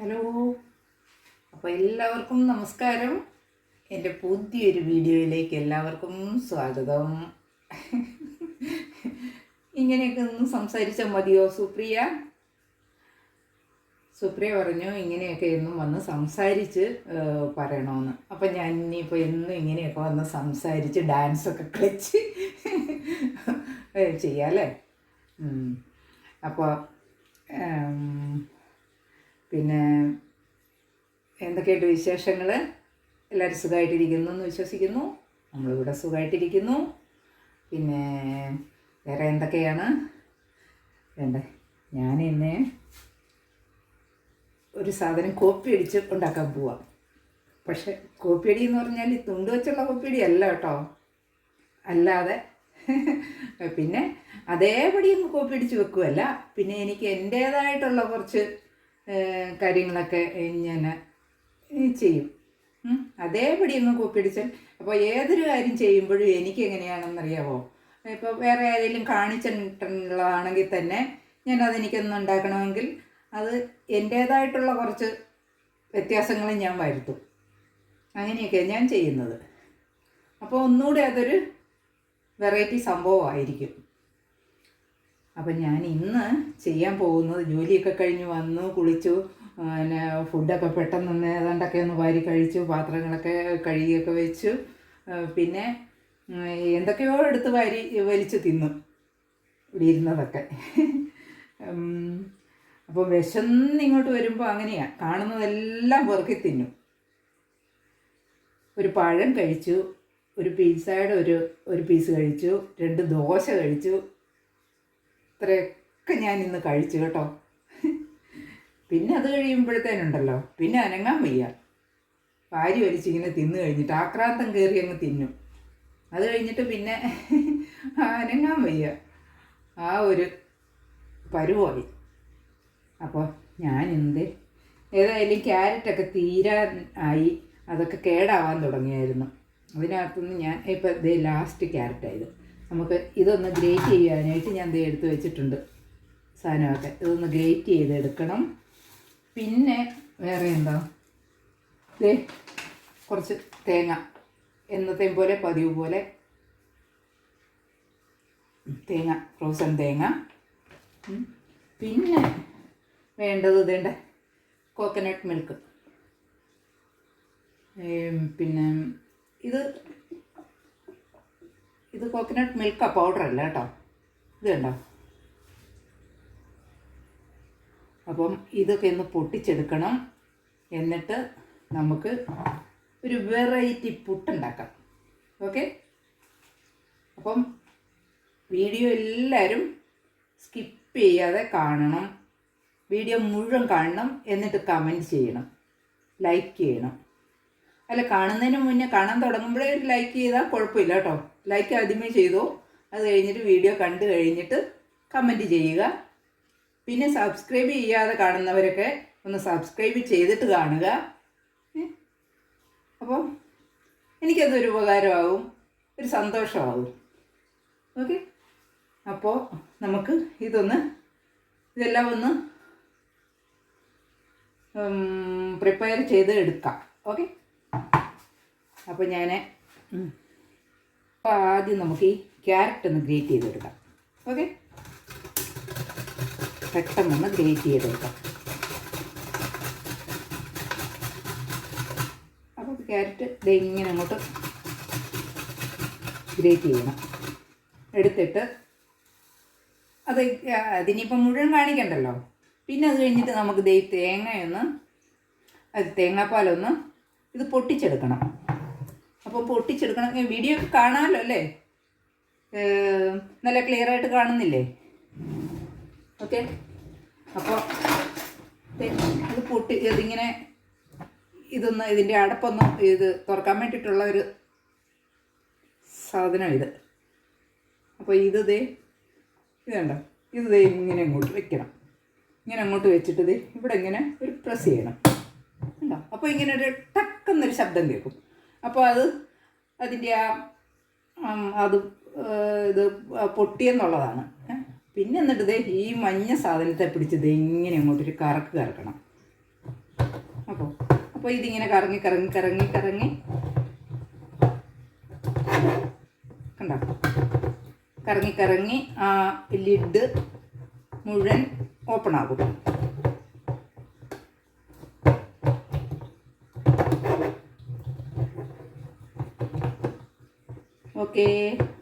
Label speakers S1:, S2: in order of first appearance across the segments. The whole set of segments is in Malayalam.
S1: ഹലോ. അപ്പോൾ എല്ലാവർക്കും നമസ്കാരം. എന്റെ പുതിയൊരു വീഡിയോയിലേക്ക് എല്ലാവർക്കും സ്വാഗതം. ഇങ്ങനെയൊക്കെ ഒന്ന് സംസാരിച്ചാൽ മതിയോ സുപ്രിയ? സുപ്രിയ പറഞ്ഞു ഇങ്ങനെയൊക്കെ എന്നും വന്ന് സംസാരിച്ച് പറയണമെന്ന് അപ്പം ഞാൻ ഇനിയിപ്പോൾ എന്നും ഇങ്ങനെയൊക്കെ വന്ന് സംസാരിച്ച് ഡാൻസൊക്കെ കളിച്ച് ചെയ്യാമല്ലേ. അപ്പോൾ പിന്നെ എന്തൊക്കെയുണ്ട് വിശേഷങ്ങൾ എല്ലാവരും സുഖമായിട്ടിരിക്കുന്നു എന്ന് വിശ്വസിക്കുന്നു. നമ്മളിവിടെ സുഖമായിട്ടിരിക്കുന്നു പിന്നെ വേറെ എന്തൊക്കെയാണ്? വേണ്ടേ ഞാൻ ഇന്ന് ഒരു സാധനം കോപ്പി അടിച്ച് ഉണ്ടാക്കാൻ പോവാം. പക്ഷെ കോപ്പിയടി എന്ന് പറഞ്ഞാൽ ഈ തുണ്ട് വെച്ചുള്ള കോപ്പിയടി അല്ല കേട്ടോ. അല്ലാതെ പിന്നെ അതേപടി കോപ്പി അടിച്ച് വെക്കുമല്ല പിന്നെ എനിക്ക് എന്റേതായിട്ടുള്ള കുറച്ച് കാര്യങ്ങളൊക്കെ ഞാൻ ചെയ്യും. അതേപടി അങ്ങ് കൊപ്പിടിച്ചാൽ അപ്പോൾ ഏതൊരു കാര്യം ചെയ്യുമ്പോഴും എനിക്ക് എങ്ങനെയാണെന്നറിയാവോ? ഇപ്പോൾ വേറെ ആരെങ്കിലും കാണിച്ചിട്ടുള്ളതാണെങ്കിൽ തന്നെ ഞാൻ അതെനിക്കൊന്ന് ഉണ്ടാക്കണമെങ്കിൽ അത് എന്റേതായിട്ടുള്ള കുറച്ച് വ്യത്യാസങ്ങൾ ഞാൻ വരുത്തും. അങ്ങനെയൊക്കെയാണ് ഞാൻ ചെയ്യുന്നത്. അപ്പോൾ ഒന്നുകൂടെ അതൊരു വെറൈറ്റി സംഭവമായിരിക്കും. അപ്പം ഞാൻ ഇന്ന് ചെയ്യാൻ പോകുന്നത് ജോലിയൊക്കെ കഴിഞ്ഞ് വന്നു കുളിച്ചു പിന്നെ ഫുഡൊക്കെ പെട്ടെന്ന് ഏതാണ്ടൊക്കെ ഒന്ന് വാരി കഴിച്ചു പാത്രങ്ങളൊക്കെ കഴുകിയൊക്കെ വെച്ചു. പിന്നെ എന്തൊക്കെയോ എടുത്ത് വാരി വലിച്ചു തിന്നു. ഇവിടെ ഇരുന്നതൊക്കെ. അപ്പോൾ വിശന്ന് ഇങ്ങോട്ട് വരുമ്പോൾ അങ്ങനെയാണ് കാണുന്നതെല്ലാം പെറുക്കി തിന്നും. ഒരു പഴം കഴിച്ചു ഒരു പിസ്സയുടെ ഒരു ഒരു പീസ് കഴിച്ചു രണ്ട് ദോശ കഴിച്ചു ഇത്രയൊക്കെ ഞാൻ ഇന്ന് കഴിച്ചു കേട്ടോ. പിന്നെ അത് കഴിയുമ്പോഴത്തേനുണ്ടല്ലോ. പിന്നെ അനങ്ങാൻ വയ്യ. വാരി വലിച്ചിങ്ങനെ തിന്നു കഴിഞ്ഞിട്ട് ആക്രാന്തം കയറി അങ്ങ് തിന്നും. അത് കഴിഞ്ഞിട്ട് പിന്നെ അനങ്ങാൻ വയ്യ. ആ ഒരു പരുവായി. അപ്പോൾ ഞാൻ എന്ത് ഏതായാലും ക്യാരറ്റൊക്കെ തീരാൻ ആയി. അതൊക്കെ കേടാവാൻ തുടങ്ങിയായിരുന്നു. അതിനകത്തുനിന്ന് ഞാൻ ഇപ്പോൾ ഇതേ ലാസ്റ്റ് ക്യാരറ്റായത് നമുക്ക് ഇതൊന്ന് ഗ്രേറ്റ് ചെയ്യാനായിട്ട് ഞാൻ ദേ എടുത്ത് വെച്ചിട്ടുണ്ട് സാധനമൊക്കെ. ഇതൊന്ന് ഗ്രേറ്റ് ചെയ്തെടുക്കണം. പിന്നെ വേറെ എന്താ? ദേ കുറച്ച് തേങ്ങ. എന്നത്തെയും പോലെ പതിവ് പോലെ. തേങ്ങ ഫ്രോസൺ തേങ്ങ. പിന്നെ വേണ്ടത് ഇതേണ്ട കോക്കനട്ട് മിൽക്ക് പിന്നെ ഇത് ഇത് കോക്കനട്ട് മിൽക്ക് പൗഡർ അല്ല കേട്ടോ. ഇത് കണ്ടോ? അപ്പം ഇതൊക്കെ ഒന്ന് പൊട്ടിച്ചെടുക്കണം. എന്നിട്ട് നമുക്ക് ഒരു വെറൈറ്റി പുട്ടുണ്ടാക്കാം ഓക്കെ അപ്പം വീഡിയോ എല്ലാവരും സ്കിപ്പ് ചെയ്യാതെ കാണണം. വീഡിയോ മുഴുവൻ കാണണം. എന്നിട്ട് കമന്റ് ചെയ്യണം. ലൈക്ക് ചെയ്യണം. അല്ല കാണുന്നതിന് മുന്നേ കാണാൻ തുടങ്ങുമ്പോഴേ ലൈക്ക് ചെയ്താൽ കുഴപ്പമില്ല കേട്ടോ. ലൈക്ക് ആദ്യമേ ചെയ്തോ. അത് കഴിഞ്ഞിട്ട് വീഡിയോ കണ്ടു കഴിഞ്ഞിട്ട് കമന്റ് ചെയ്യുക. പിന്നെ സബ്സ്ക്രൈബ് ചെയ്യാതെ കാണുന്നവരൊക്കെ ഒന്ന് സബ്സ്ക്രൈബ് ചെയ്തിട്ട് കാണുക. അപ്പോൾ അപ്പം എനിക്കതൊരു ഉപകാരമാവും. ഒരു സന്തോഷമാവും. ഓക്കെ അപ്പോൾ നമുക്ക് ഇതൊന്ന് ഇതെല്ലാം ഒന്ന് പ്രിപ്പയർ ചെയ്ത് എടുക്കാം ഓക്കെ അപ്പോൾ ഞാൻ ആദ്യം നമുക്ക് ഈ ക്യാരറ്റ് ഒന്ന് ഗ്രേറ്റ് ചെയ്തെടുക്കാം. ഓക്കെ? പെട്ടെന്നൊന്ന് ഗ്രേറ്റ് ചെയ്തെടുക്കാം. അപ്പോൾ ക്യാരറ്റ് ദേ ഇങ്ങനെ അങ്ങോട്ട് ഗ്രേറ്റ് ചെയ്യണം. എടുത്തിട്ട് അത് അതിനിപ്പം മുഴുവൻ കാണിക്കണ്ടല്ലോ. പിന്നെ അത് കഴിഞ്ഞിട്ട് നമുക്ക് ദേ തേങ്ങയൊന്ന് തേങ്ങാപ്പാലൊന്ന് ഇത് പൊട്ടിച്ചെടുക്കണം. അപ്പോൾ പൊട്ടിച്ചെടുക്കണം. വീഡിയോ കാണാമല്ലോ അല്ലേ? നല്ല ക്ലിയർ ആയിട്ട് കാണുന്നില്ലേ? ഓക്കെ. അപ്പോൾ ഇത് പൊട്ടി ഇതിങ്ങനെ ഇതൊന്ന് ഇതിന്റെ അടപ്പൊന്ന് ഇത് തുറക്കാൻ വേണ്ടിയിട്ടുള്ള ഒരു സാധനം ഇത്. അപ്പോൾ ഇത് ദേ ഇത് കണ്ടോ? ഇത് ദേ ഇങ്ങനെ അങ്ങോട്ട് വെക്കണം. ഇങ്ങനെ അങ്ങോട്ട് വെച്ചിട്ട് ദേ ഇവിടെ ഇങ്ങനെ ഒരു പ്രസ് ചെയ്യണം. ഉണ്ടോ അപ്പോൾ ഇങ്ങനെ ഒരു ടക്കെന്നൊരു ശബ്ദം കേൾക്കും. അപ്പോൾ അത് അതിന്റെ ആ അത് ഇത് പൊട്ടിയെന്നുള്ളതാണ്. പിന്നെ എന്നിട്ട് ദേ ഈ മഞ്ഞ സാധനത്തെ പിടിച്ച് ദേ ഇങ്ങനെ അങ്ങോട്ടൊരു കറക്ക് കറക്കണം. അപ്പോൾ അപ്പോൾ ഇതിങ്ങനെ കറങ്ങി കറങ്ങി കറങ്ങി കറങ്ങി കണ്ടോ? കറങ്ങി കറങ്ങി ആ ലിഡ് മുഴുവൻ ഓപ്പൺ ആകും. ഓക്കെ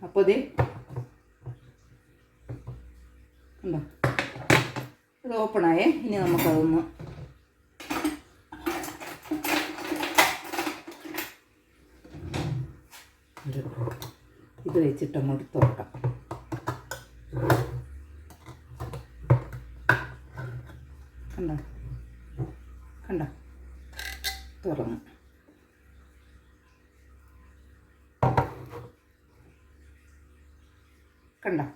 S1: അപ്പോൾ ഇത് ഉണ്ടോ ഇത് ഓപ്പണായേ ഇനി നമുക്കതൊന്ന് ഇത് വെച്ചിട്ട് അങ്ങോട്ട് തുറക്കാം കണ്ടോ കണ്ടോ തുറന്നു കണ്ടോ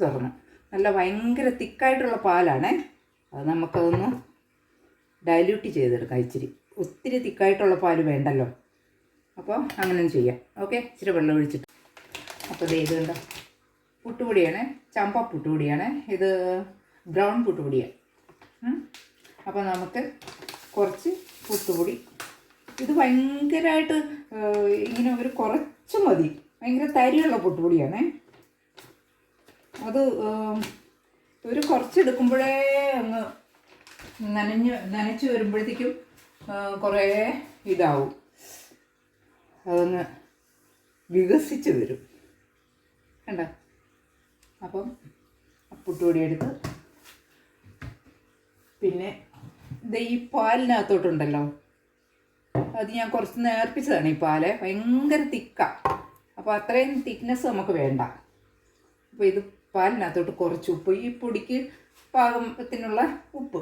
S1: തുറന്നു നല്ല ഭയങ്കര തിക്കായിട്ടുള്ള പാലാണേ. അത് നമുക്കതൊന്ന് ഡൈല്യൂട്ട് ചെയ്തെടുക്കാം ഇച്ചിരി. ഒത്തിരി തിക്കായിട്ടുള്ള പാൽ വേണ്ടല്ലോ. അപ്പോൾ അങ്ങനെ ചെയ്യാം. ഓക്കെ? ഇച്ചിരി വെള്ളം ഒഴിച്ചിട്ട്. അപ്പോൾ ഇത് ഇത് കണ്ടോ? പുട്ടുപൊടിയാണ്. ചമ്പ പുട്ടുപൊടിയാണ്. ഇത് ബ്രൗൺ പുട്ടുപൊടിയാണ്. അപ്പോൾ നമുക്ക് കുറച്ച് പുട്ടുപൊടി. ഇത് ഭയങ്കരമായിട്ട് ഇങ്ങനെ ഒരു കുറച്ച് മതി. ഭയങ്കര തരിയുള്ള പുട്ടുപൊടിയാണേ. അത് ഒരു കുറച്ചെടുക്കുമ്പോഴേ ഒന്ന് നനഞ്ഞ് നനച്ച് വരുമ്പോഴത്തേക്കും കുറേ ഇതാവും. അതൊന്ന് വികസിച്ച് വരും. കണ്ട? അപ്പം പുട്ടുപൊടി എടുത്ത് പിന്നെ ഇത് ഈ പാലിനകത്തോട്ടുണ്ടല്ലോ. അത് ഞാൻ കുറച്ച് നേർപ്പിച്ചതാണ് ഈ പാൽ. ഭയങ്കര തിക്കാണ് അപ്പോൾ അത്രയും തിക്നെസ് നമുക്ക് വേണ്ട. അപ്പോൾ ഇത് പാലിനകത്തോട്ട് കുറച്ച് ഉപ്പ്. ഈ പൊടിക്ക് പാകത്തിനുള്ള ഉപ്പ്.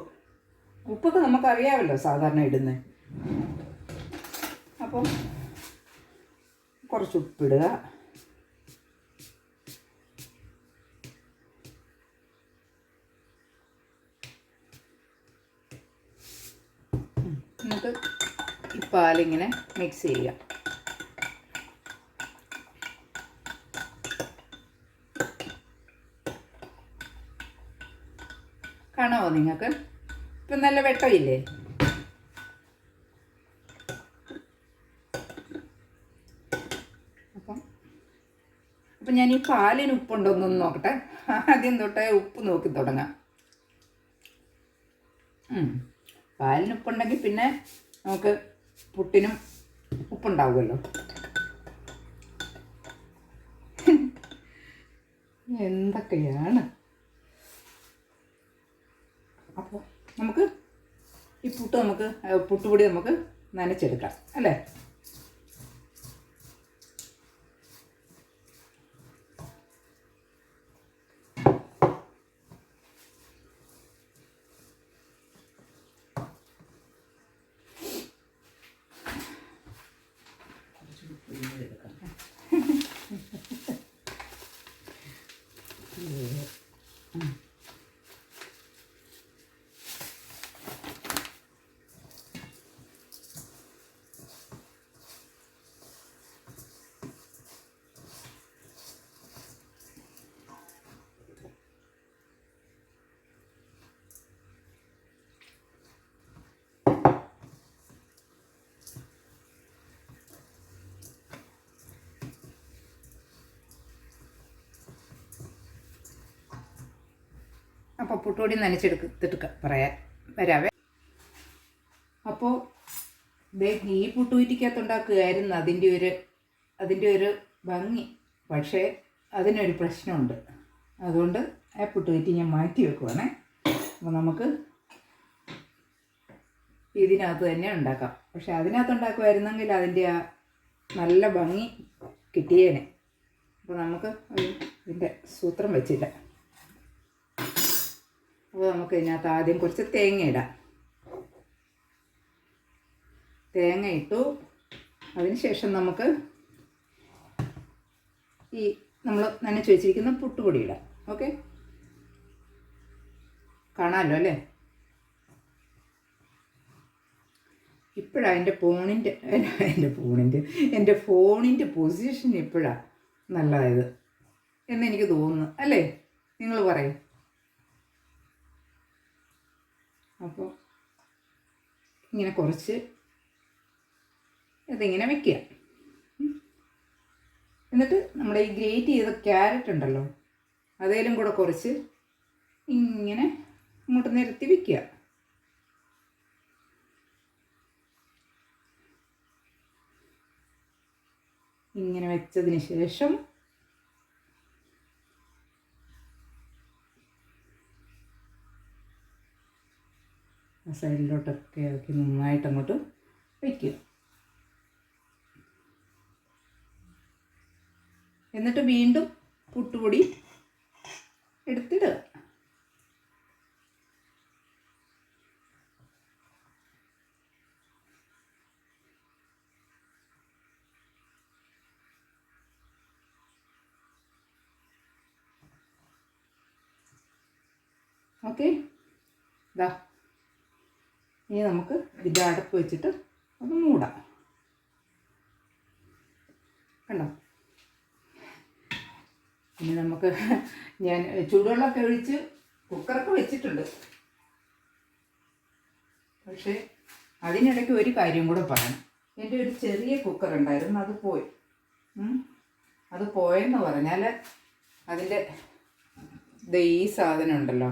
S1: ഉപ്പൊക്കെ നമുക്കറിയാമല്ലോ സാധാരണ ഇടുന്നത് അപ്പം കുറച്ച് ഉപ്പിടുക. എന്നിട്ട് ഈ പാലിങ്ങനെ മിക്സ് ചെയ്യുക. കാണാമോ നിങ്ങൾക്ക്? ഇപ്പം നല്ല വെട്ടമില്ലേ? അപ്പം അപ്പം ഞാൻ ഈ പാലിന് ഉപ്പുണ്ടോന്നൊന്ന് നോക്കട്ടെ. ആദ്യം തൊട്ടേ ഉപ്പ് നോക്കി തുടങ്ങാം. പാലിന് ഉപ്പുണ്ടെങ്കിൽ പിന്നെ നമുക്ക് പുട്ടിനും ഉപ്പുണ്ടാവുമല്ലോ. എന്തൊക്കെയാണ് അപ്പോൾ നമുക്ക് ഈ പുട്ട് നമുക്ക് പുട്ടുപൊടി നമുക്ക് നനച്ചെടുക്കാം അല്ലേ? അപ്പോൾ പുട്ടുപൊടി നനച്ചെടുത്തിട്ട് പറയാൻ പറയാം വരാവേ അപ്പോൾ ഈ പുട്ടുകുറ്റിക്കകത്തുണ്ടാക്കുകയായിരുന്നു അതിന്റെ ഒരു അതിന്റെ ഒരു ഭംഗി. പക്ഷേ അതിനൊരു പ്രശ്നമുണ്ട്. അതുകൊണ്ട് ആ പുട്ടുവീറ്റി ഞാൻ മാറ്റി വെക്കുവാണേ. അപ്പോൾ നമുക്ക് ഇതിനകത്ത് തന്നെ ഉണ്ടാക്കാം. പക്ഷെ അതിനകത്ത് ഉണ്ടാക്കുമായിരുന്നെങ്കിൽ അതിന്റെ ആ നല്ല ഭംഗി കിട്ടിയേനെ. അപ്പോൾ നമുക്ക് ഇതിന്റെ സൂത്രം വെച്ചില്ല. അപ്പോൾ നമുക്ക് ഇതിനകത്ത് ആദ്യം കുറച്ച് തേങ്ങ ഇടാം. തേങ്ങ ഇട്ടു. അതിനുശേഷം നമുക്ക് ഈ നമ്മൾ നനച്ച് വെച്ചിരിക്കുന്ന പുട്ടുപൊടി ഇടാം. ഓക്കെ? കാണാമല്ലോ അല്ലേ? ഇപ്പോഴാണ് എന്റെ ഫോണിന്റെ എന്റെ ഫോണിന്റെ എന്റെ ഫോണിന്റെ പൊസിഷൻ ഇപ്പോഴാണ് നല്ലതായത്. എന്നെനിക്ക് തോന്നുന്നു. അല്ലേ? നിങ്ങൾ പറയും. അപ്പോൾ ഇങ്ങനെ കുറച്ച് ഇതിങ്ങനെ വെക്കുക. എന്നിട്ട് നമ്മുടെ ഈ ഗ്രേറ്റ് ചെയ്ത ക്യാരറ്റ് ഉണ്ടല്ലോ അതേലും കൂടെ കുറച്ച് ഇങ്ങനെ അങ്ങോട്ട് നിരത്തി വെക്കുക. ഇങ്ങനെ വെച്ചതിന് ശേഷം സൈഡിലോട്ടൊക്കെ ആക്കി നന്നായിട്ട് അങ്ങോട്ട് വയ്ക്കുക. എന്നിട്ട് വീണ്ടും പുട്ടുപൊടി എടുത്തിടുക. ഓക്കെ? ഇതാ ഇനി നമുക്ക് ഇതിന്റെ അടപ്പ് വെച്ചിട്ട് അത് മൂടാം. കണ്ടോ? ഇനി നമുക്ക് ഞാൻ ചൂടുവെള്ളമൊക്കെ ഒഴിച്ച് കുക്കറൊക്കെ വെച്ചിട്ടുണ്ട്. പക്ഷേ അതിനിടയ്ക്ക് ഒരു കാര്യം കൂടെ പറയണം എന്റെ ഒരു ചെറിയ കുക്കർ ഉണ്ടായിരുന്നു അത് പോയി. അത് പോയെന്ന് പറഞ്ഞാൽ അതിന്റെ ഈ സാധനം ഉണ്ടല്ലോ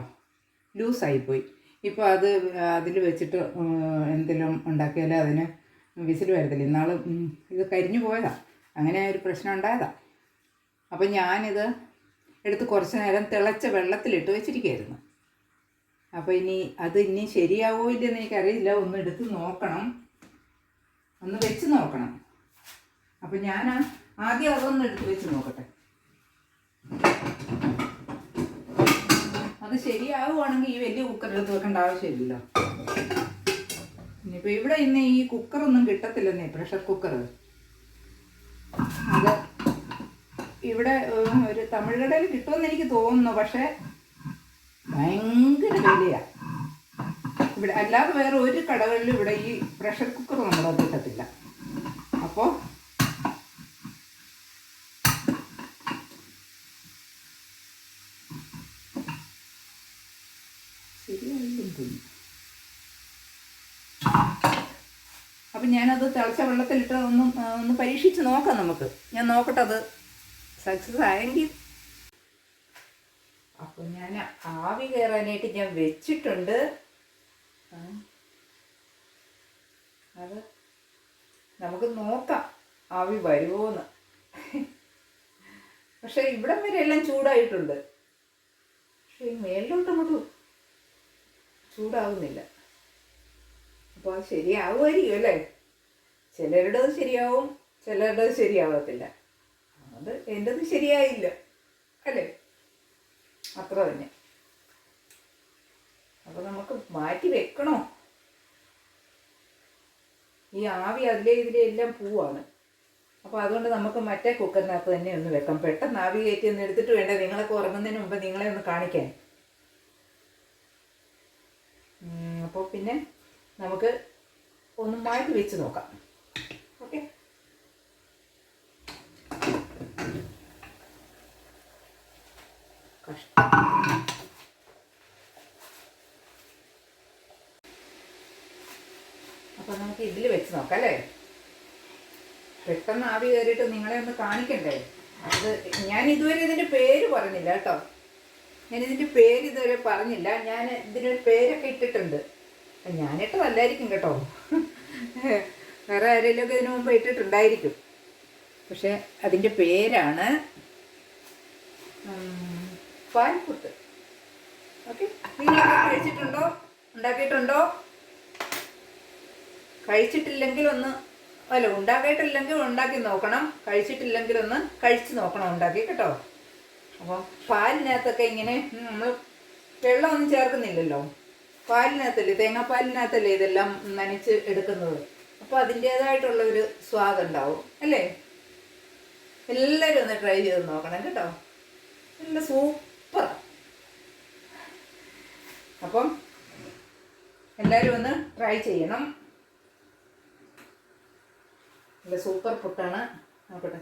S1: ലൂസായിപ്പോയി. ഇപ്പോൾ അത് അതിൽ വെച്ചിട്ട് എന്തെങ്കിലും ഉണ്ടാക്കിയാൽ അതിന് വിസിൽ വരത്തില്ല. ഇന്നാൾ ഇത് കരിഞ്ഞു പോയതാണ് അങ്ങനെ ഒരു പ്രശ്നം ഉണ്ടായതാണ് അപ്പം ഞാനിത് എടുത്ത് കുറച്ച് നേരം തിളച്ച വെള്ളത്തിലിട്ട് വെച്ചിരിക്കുകയായിരുന്നു. അപ്പോൾ ഇനി അത് ഇനി ശരിയാവോ ഇല്ലെന്ന് എനിക്കറിയില്ല. ഒന്ന് എടുത്ത് നോക്കണം. ഒന്ന് വെച്ച് നോക്കണം. അപ്പം ഞാൻ ആദ്യം അതൊന്ന് എടുത്ത് വെച്ച് നോക്കട്ടെ. അത് ശരിയാവുകയാണെങ്കിൽ ഈ വലിയ കുക്കർ എടുത്ത് വെക്കേണ്ട ആവശ്യമില്ലല്ലോ. ഇനിയിപ്പോൾ ഇവിടെ ഇന്ന് ഈ കുക്കറൊന്നും കിട്ടത്തില്ലെന്നേ പ്രഷർ കുക്കർ അത് ഇവിടെ ഒരു തമിഴ് കടയിൽ കിട്ടുമെന്ന് എനിക്ക് തോന്നുന്നു പക്ഷേ ഭയങ്കര വിലയാണ് ഇവിടെ അല്ലാതെ വേറെ ഒരു കടകളിലും ഇവിടെ ഈ പ്രഷർ കുക്കർ നമ്മളത് കിട്ടത്തില്ല. അപ്പോൾ ശരിയായില്ലെന്ന് തോന്നുന്നു അപ്പം ഞാനത് തിളച്ച വെള്ളത്തിലിട്ട് ഒന്ന് ഒന്ന് പരീക്ഷിച്ച് നോക്കാം നമുക്ക്. ഞാൻ നോക്കട്ടെ അത് സക്സസ് ആയെങ്കിൽ. അപ്പോൾ ഞാൻ ആവി കയറാനായിട്ട് ഞാൻ വെച്ചിട്ടുണ്ട്. അത് നമുക്ക് നോക്കാം ആവി വരുമോന്ന് പക്ഷെ ഇവിടം വരെ എല്ലാം ചൂടായിട്ടുണ്ട്. പക്ഷെ ഈ മേലിലോട്ട് അങ്ങോട്ട് ചൂടാവുന്നില്ല. അപ്പോൾ അത് ശരിയാവുമായിരിക്കും അല്ലേ? ചിലരുടേത് ശരിയാവും ചിലരുടേത് ശരിയാവത്തില്ല. അത് എന്റെത് ശരിയായില്ല അല്ലേ? അത്ര തന്നെ. അപ്പോൾ നമുക്ക് മാറ്റി വെക്കണോ? ഈ ആവി അതിലെ ഇതിലെ എല്ലാം പൂവാണ്. അപ്പോൾ അതുകൊണ്ട് നമുക്ക് മറ്റേ കുക്കറിനകത്ത് തന്നെ ഒന്ന് വെക്കാം. പെട്ടെന്ന് ആവി കയറ്റി ഒന്ന് എടുത്തിട്ട് വേണ്ട? നിങ്ങളൊക്കെ ഉറങ്ങുന്നതിന് മുമ്പ് നിങ്ങളെ ഒന്ന് കാണിക്കാൻ. അപ്പോൾ പിന്നെ നമുക്ക് ഒന്ന് മാറ്റി വെച്ച് നോക്കാം ഓക്കെ അപ്പോൾ നമുക്ക് ഇതിൽ വെച്ച് നോക്കാം അല്ലേ? പെട്ടെന്ന് ആവി കയറിയിട്ട് നിങ്ങളെ ഒന്ന് കാണിക്കണ്ടേ? അത് ഞാൻ ഇതുവരെ ഇതിന്റെ പേര് പറഞ്ഞില്ല കേട്ടോ. ഞാൻ ഇതിന്റെ പേര് ഇതുവരെ പറഞ്ഞില്ല. ഞാൻ ഇതിനൊരു പേരൊക്കെ ഇട്ടിട്ടുണ്ട്. ഞാനിട്ടതല്ലായിരിക്കും കേട്ടോ. വേറെ ആരെങ്കിലുമൊക്കെ ഇതിനു മുമ്പ് ഇട്ടിട്ടുണ്ടായിരിക്കും. പക്ഷെ അതിന്റെ പേരാണ് പാൽപുട്ട് ഓക്കെ? നിങ്ങളൊക്കെ കഴിച്ചിട്ടുണ്ടോ? ഉണ്ടാക്കിയിട്ടുണ്ടോ? കഴിച്ചിട്ടില്ലെങ്കിൽ ഒന്ന് അല്ല ഉണ്ടാക്കിയിട്ടില്ലെങ്കിൽ ഉണ്ടാക്കി നോക്കണം. കഴിച്ചിട്ടില്ലെങ്കിൽ ഒന്ന് കഴിച്ചു നോക്കണം ഉണ്ടാക്കി കേട്ടോ? അപ്പോൾ പാലിനകത്തൊക്കെ ഇങ്ങനെ നമ്മൾ വെള്ളമൊന്നും ചേർക്കുന്നില്ലല്ലോ. പാലിനകത്തല്ലേ തേങ്ങാപ്പാലിനകത്തല്ലേ ഇതെല്ലാം നനച്ച് എടുക്കുന്നത്? അപ്പോൾ അതിന്റേതായിട്ടുള്ള ഒരു സ്വാദ് ഉണ്ടാവും അല്ലേ? എല്ലാവരും ഒന്ന് ട്രൈ ചെയ്ത് നോക്കണം കേട്ടോ. നല്ല സൂപ്പർ അപ്പം എല്ലാവരും ഒന്ന് ട്രൈ ചെയ്യണം. നല്ല സൂപ്പർ പുട്ടാണ് നോക്കട്ടെ.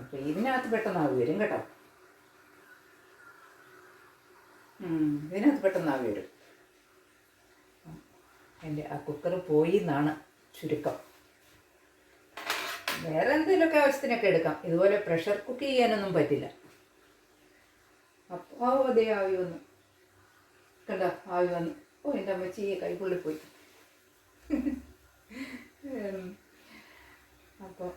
S1: അപ്പം ഇതിനകത്ത് പെട്ടെന്നാവി വരും കേട്ടോ. ഇതിനകത്ത് പെട്ടെന്നാവി വരും. എന്റെ ആ കുക്കർ പോയി എന്നാണ് ചുരുക്കം. വേറെ എന്തെങ്കിലുമൊക്കെ ആവശ്യത്തിനൊക്കെ എടുക്കാം. ഇതുപോലെ പ്രഷർ കുക്ക് ചെയ്യാനൊന്നും പറ്റില്ല. അപ്പോൾ അതേ ആവി വന്നു. കണ്ട? ആവി വന്നു. ഓ എന്റെ അമ്മച്ചി കൈപുള്ളി പോയി അപ്പോൾ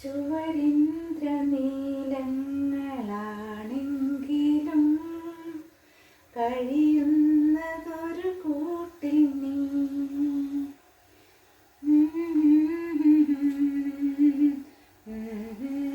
S1: ചുവരിന്ദ്രനീലങ്ങളാണെങ്കിലും കഴിയുന്നതൊരു കൂട്ടിൽ നീ Mm-hmm.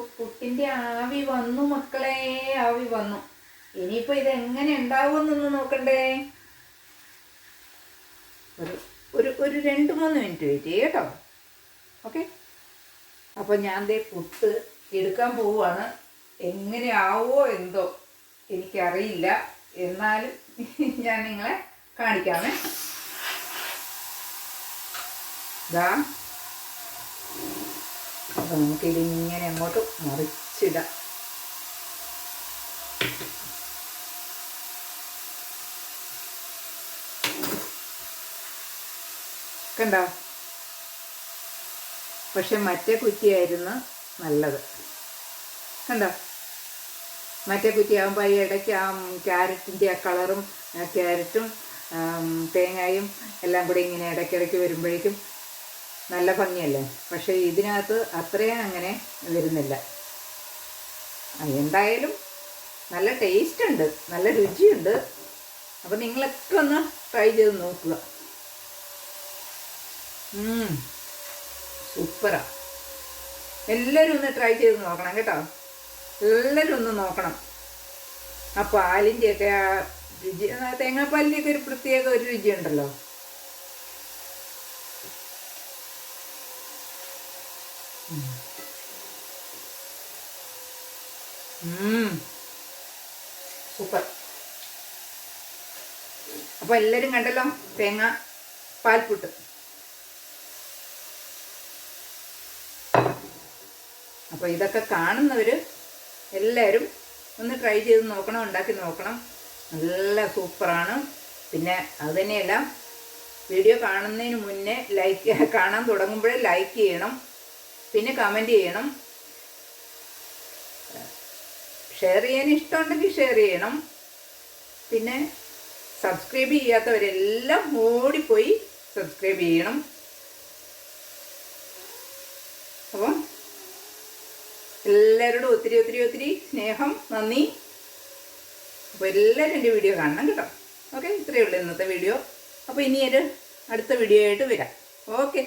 S1: ഇപ്പൊ പുട്ടിന്റെ ആവി വന്നു മക്കളെ ആവി വന്നു. ഇനിയിപ്പോ ഇത് എങ്ങനെ ഉണ്ടാവുമെന്നൊന്ന് നോക്കണ്ടേ? ഒരു ഒരു രണ്ട് മൂന്ന് മിനിറ്റ് വെയിറ്റ് ചെയ്യും കേട്ടോ. ഓക്കെ? അപ്പോൾ ഞാൻ ദേ പുട്ട് എടുക്കാൻ പോവുകയാണ് എങ്ങനെ എന്തോ എനിക്കറിയില്ല. എന്നാലും ഞാൻ നിങ്ങളെ കാണിക്കാമേ. ഇതാ അപ്പോൾ നമുക്കിതിങ്ങനെ അങ്ങോട്ട് മറിച്ചിടാം. കണ്ടോ? പക്ഷെ മറ്റേ കുറ്റിയായിരുന്നു നല്ലത്. കണ്ടോ? മറ്റേ കുറ്റിയാകുമ്പോൾ ഈ ഇടയ്ക്ക് ആ ക്യാരറ്റിന്റെ ആ കളറും ക്യാരറ്റും തേങ്ങയും എല്ലാം കൂടി ഇങ്ങനെ ഇടയ്ക്കിടയ്ക്ക് വരുമ്പോഴേക്കും നല്ല ഭംഗിയല്ലേ? പക്ഷേ ഇതിനകത്ത് അത്രയും അങ്ങനെ വരുന്നില്ല. എന്തായാലും നല്ല ടേസ്റ്റ് ഉണ്ട് നല്ല രുചിയുണ്ട്. അപ്പം നിങ്ങളൊക്കെ ഒന്ന് ട്രൈ ചെയ്ത് നോക്കുക. സൂപ്പറാ എല്ലാവരും ഒന്ന് ട്രൈ ചെയ്ത് നോക്കണം കേട്ടോ. എല്ലാവരും ഒന്ന് നോക്കണം. ആ പാലിന്റെയൊക്കെ ആ രുചി തേങ്ങാപ്പാലിന്റെയൊക്കെ ഒരു പ്രത്യേക ഒരു രുചിയുണ്ടല്ലോ. സൂപ്പർ. അപ്പോൾ എല്ലാരും കണ്ടല്ലോ തേങ്ങ പാൽപ്പുട്ട് അപ്പോൾ ഇതൊക്കെ കാണുന്നവര് എല്ലാരും ഒന്ന് ട്രൈ ചെയ്ത് നോക്കണം ഉണ്ടാക്കി നോക്കണം. നല്ല സൂപ്പറാണ്. പിന്നെ അത് തന്നെയല്ല വീഡിയോ കാണുന്നതിന് മുന്നേ ലൈക്ക് കാണാൻ തുടങ്ങുമ്പോഴേ ലൈക്ക് ചെയ്യണം. പിന്നെ കമന്റ് ചെയ്യണം. ഷെയർ ചെയ്യാൻ ഇഷ്ടമുണ്ടെങ്കിൽ ഷെയർ ചെയ്യണം. പിന്നെ സബ്സ്ക്രൈബ് ചെയ്യാത്തവരെല്ലാം ഓടിപ്പോയി സബ്സ്ക്രൈബ് ചെയ്യണം. അപ്പം എല്ലാവരോടും ഒത്തിരി ഒത്തിരി ഒത്തിരി സ്നേഹം നന്ദി. അപ്പോൾ എല്ലാവരും എന്റെ വീഡിയോ കാണണം കേട്ടോ. ഓക്കെ? ഇത്രയേ ഉള്ളൂ ഇന്നത്തെ വീഡിയോ. അപ്പോൾ ഇനി അടുത്ത വീഡിയോ ആയിട്ട് വരാം. ഓക്കെ?